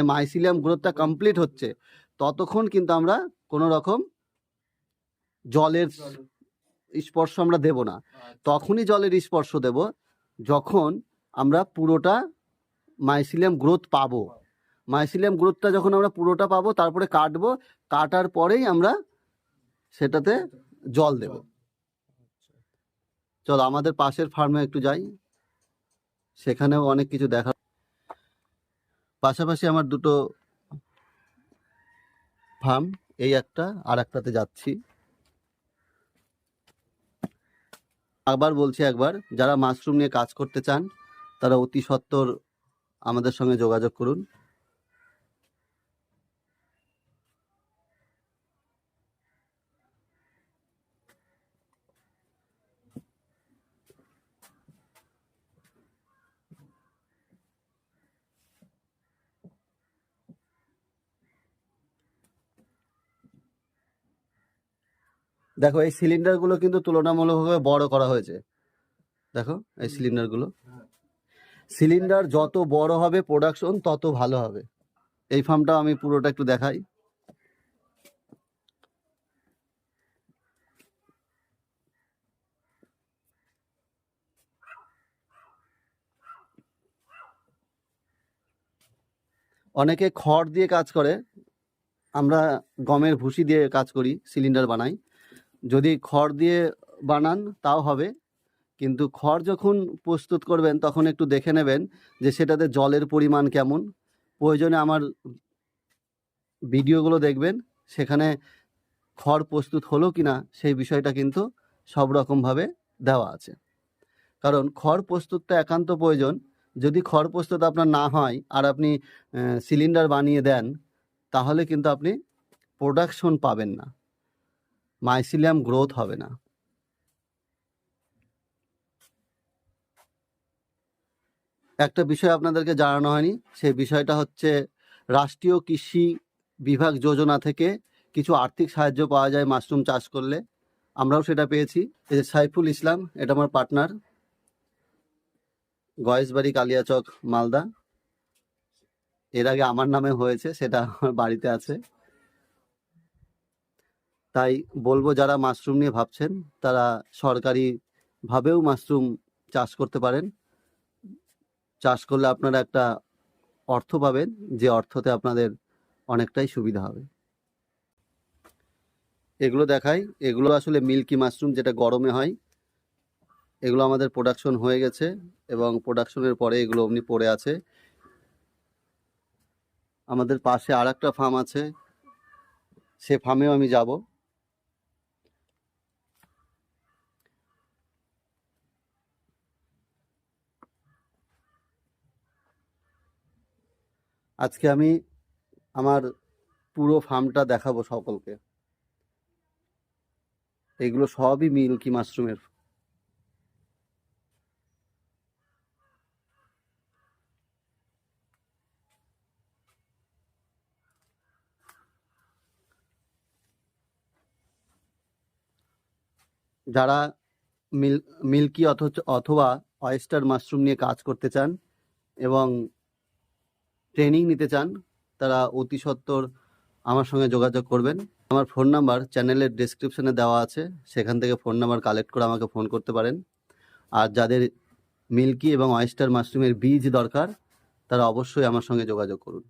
Mycelium গ্রোথটা complete হচ্ছে ততক্ষণ কিন্তু আমরা কোনো রকম জলের স্পর্শ আমরা দেব না। তখনই জলের স্পর্শ দেব যখন আমরা পুরোটা মাইসিলিয়াম গ্রোথ পাবো। মাইসিলিয়াম গ্রোথটা যখন আমরা পুরোটা পাবো তারপরে কাটবো কাটার পরেই আমরা সেটাতে জল দেব। চলো আমাদের পাশের ফার্মে একটু যাই। সেখানেও অনেক কিছু দেখা পাশাপাশি আমার দুটো ফার্ম এই একটা, আর একটাতে যাচ্ছি। আবার বলছি একবার, যারা মাশরুম নিয়ে কাজ করতে চান, তারা অতি সত্বর আমাদের সঙ্গে যোগাযোগ করুন। দেখো এই সিলিন্ডারগুলো কিন্তু তুলনামূলকভাবে বড় করা হয়েছে। দেখো এই সিলিন্ডারগুলো সিলিন্ডার যত বড় হবে প্রোডাকশন তত ভালো হবে। এই ফার্মটা আমি পুরোটা একটু দেখাই। অনেকে খড় দিয়ে কাজ করে। আমরা গমের ভুসি দিয়ে কাজ করি সিলিন্ডার বানাই। যদি খড় দিয়ে বানান, তাও হবে। কিন্তু খড় যখন প্রস্তুত করবেন, তখন একটু দেখে নেবেন যে সেটাতে জলের পরিমাণ কেমন। প্রয়োজনে আমার ভিডিওগুলো দেখবেন, সেখানে খড় প্রস্তুত হলো কি না সেই বিষয়টা কিন্তু সব রকমভাবে দেওয়া আছে। কারণ খড় প্রস্তুতটা একান্ত প্রয়োজন। যদি খড় প্রস্তুত আপনার না হয় আর আপনি সিলিন্ডার বানিয়ে দেন, তাহলে কিন্তু আপনি প্রোডাকশন পাবেন না। মাইসিলিয়াম গ্রোথ হবে না। একটা বিষয় আপনাদেরকে জানানো হয়নি, সেই বিষয়টা হচ্ছে রাষ্ট্রীয় কৃষি বিভাগ যোজনা থেকে কিছু আর্থিক সাহায্য পাওয়া যায় মাশরুম চাষ করলে। আমরাও সেটা পেয়েছি। এই সাইফুল ইসলাম, এটা আমার পার্টনার। গয়েশবাড়ি কালিয়াচক, মালদা। এর আগে আমার নামে হয়েছে, সেটা আমার বাড়িতে আছে। তাই বলব যারা মাশরুম নিয়ে ভাবছেন, তারা সরকারি ভাবেও মাশরুম চাষ করতে পারেন। চাষ করলে আপনারা একটা অর্থ পাবেন, যে অর্থতে আপনাদের অনেকটাই সুবিধা হবে। এগুলো দেখাই, এগুলো আসলে মিল্কি মাশরুম যেটা গরমে হয়, এগুলো আমাদের প্রোডাকশন হয়ে গেছে এবং প্রোডাকশনের পরে এগুলো অমনি পড়ে আছে। আমাদের পাশে আর ফার্ম আছে, সে ফার্মেও আমি যাব। আজকে আমি আমার পুরো ফার্মটা দেখাবো সকলকে। এগুলো সবই মিল্কি মাশরুমের যারা মিল মিল্কি অথচ, অথবা অয়েস্টার মাশরুম নিয়ে কাজ করতে চান এবং ট্রেনিং নিতে চান, তারা অতি সত্বর আমার সঙ্গে যোগাযোগ করবেন। আমার ফোন নাম্বার চ্যানেলের ডিসক্রিপশনে দেওয়া আছে, সেখান থেকে ফোন নাম্বার কালেক্ট করে আমাকে ফোন করতে পারেন। আর যাদের মিল্কি এবং অয়েস্টার মাশরুমের বীজ দরকার, তারা অবশ্যই আমার সঙ্গে যোগাযোগ করুন।